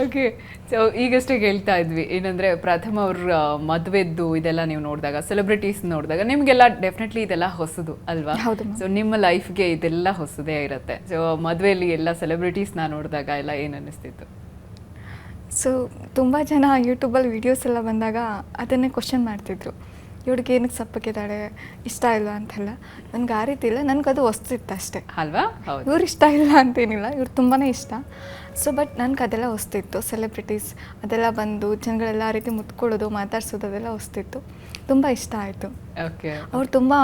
Okay so ಈಗಷ್ಟೇ ಹೇಳ್ತಾ ಇದ್ವಿ. ಏನಂದ್ರೆ ಪ್ರಥಮ ಅವ್ರ ಮದುವೆದ್ದು ಇದೆಲ್ಲ ನೀವು ನೋಡಿದಾಗ ಸೆಲೆಬ್ರಿಟೀಸ್ ನೋಡಿದಾಗ ನಿಮಗೆಲ್ಲ ಡೆಫಿನೆಟ್ಲಿ ಇದೆಲ್ಲ ಹೊಸದು ಅಲ್ವಾ. ಸೊ ನಿಮ್ಮ ಲೈಫ್ಗೆ ಇದೆಲ್ಲ ಹೊಸದೇ ಇರುತ್ತೆ. ಸೊ ಮದುವೆಯಲ್ಲಿ ಎಲ್ಲ ಸೆಲೆಬ್ರಿಟೀಸ್ನ ನೋಡಿದಾಗ ಎಲ್ಲ ಏನು ಅನ್ನಿಸ್ತಿತ್ತು? ಸೊ ತುಂಬ ಜನ ಯೂಟ್ಯೂಬಲ್ಲಿ ವೀಡಿಯೋಸ್ ಎಲ್ಲ ಬಂದಾಗ ಅದನ್ನೇ ಕ್ವಶನ್ ಮಾಡ್ತಿದ್ರು. ಇವ್ಳಿಗೆ ಏನಕ್ಕೆ ಸಪ್ಪಕ್ಕಿದ್ದಾಳೆ ಇಷ್ಟ ಇಲ್ಲ ಅಂತೆಲ್ಲ. ನನ್ಗೆ ಆ ರೀತಿ ಇಲ್ಲ. ನನಗೆ ಅದು ಹೊಸ್ತಿತ್ತು ಅಷ್ಟೇ. ಅಲ್ವಾ? ಇವ್ರು ಇಷ್ಟ ಇಲ್ಲ ಅಂತೇನಿಲ್ಲ. ಇವ್ರು ತುಂಬಾ ಇಷ್ಟ. ಸೊ ಬಟ್ ನನಗೆ ಅದೆಲ್ಲ ಹೊಸ್ತಿತ್ತು ಸೆಲೆಬ್ರಿಟೀಸ್ ಅದೆಲ್ಲ ಬಂದು ಜನಗಳೆಲ್ಲ ಆ ರೀತಿ ಮುತ್ಕೊಳ್ಳೋದು ಮಾತಾಡ್ಸೋದು ಅದೆಲ್ಲ ಹೊಸ್ತಿತ್ತು ತುಂಬ ಇಷ್ಟ ಆಯಿತು. ಓಕೆ ಅವ್ರು ತುಂಬ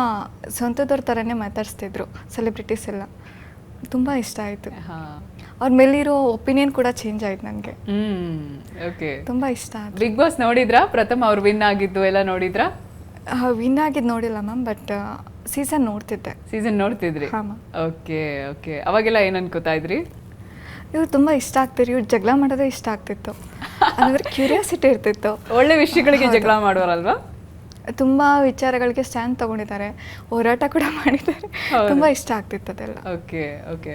ಸ್ವಂತದವ್ರ ಥರನೇ ಮಾತಾಡಿಸ್ತಿದ್ರು ಸೆಲೆಬ್ರಿಟೀಸ್ ಎಲ್ಲ. ತುಂಬ ಇಷ್ಟ ಆಯಿತು. ಹಾ. ಅವ್ರ ಮೇಲಿರೋ ಒಪಿನಿಯನ್ ಕೂಡ ಚೇಂಜ್ ಆಯ್ತು ನನಗೆ. ಹ್ಮ್. ಓಕೆ ತುಂಬ ಇಷ್ಟ ಬಿಗ್ ಬಾಸ್ ನೋಡಿದ್ರಾ? ಪ್ರಥಮ ಅವ್ರು ವಿನ್ ಆಗಿದ್ದು ಎಲ್ಲ ನೋಡಿದ್ರಾ? ವಿನ್ ಆಗಿದ್ದು ನೋಡಿಲ್ಲ ಮ್ಯಾಮ್ ಬಟ್ ಸೀಸನ್ ನೋಡ್ತಿದ್ದೆ. ಸೀಸನ್ ನೋಡ್ತಿದ್ರಿ? ಹಾ. ಓಕೆ ಓಕೆ ಅವಾಗೆಲ್ಲ ಏನು ಅನ್ಕೋತಾ ಇದ್ರಿ? ಇವ್ರು ತುಂಬ ಇಷ್ಟ ಆಗ್ತಿರಿ ಇವ್ರು ಜಗಳ ಮಾಡೋದೇ ಇಷ್ಟ ಆಗ್ತಿತ್ತು. ಅಂದರೆ ಕ್ಯೂರಿಯಾಸಿಟಿ ಇರ್ತಿತ್ತು. ಒಳ್ಳೆ ವಿಷಯಗಳಿಗೆ ಜಗಳ ಮಾಡೋರಲ್ವಾ ತುಂಬ ವಿಚಾರಗಳಿಗೆ ಸ್ಟ್ಯಾಂಡ್ ತಗೊಂಡಿದ್ದಾರೆ. ಹೋರಾಟ ಕೂಡ ಮಾಡಿದ್ದಾರೆ. ತುಂಬ ಇಷ್ಟ ಆಗ್ತಿತ್ತು ಅದೆಲ್ಲ. Okay okay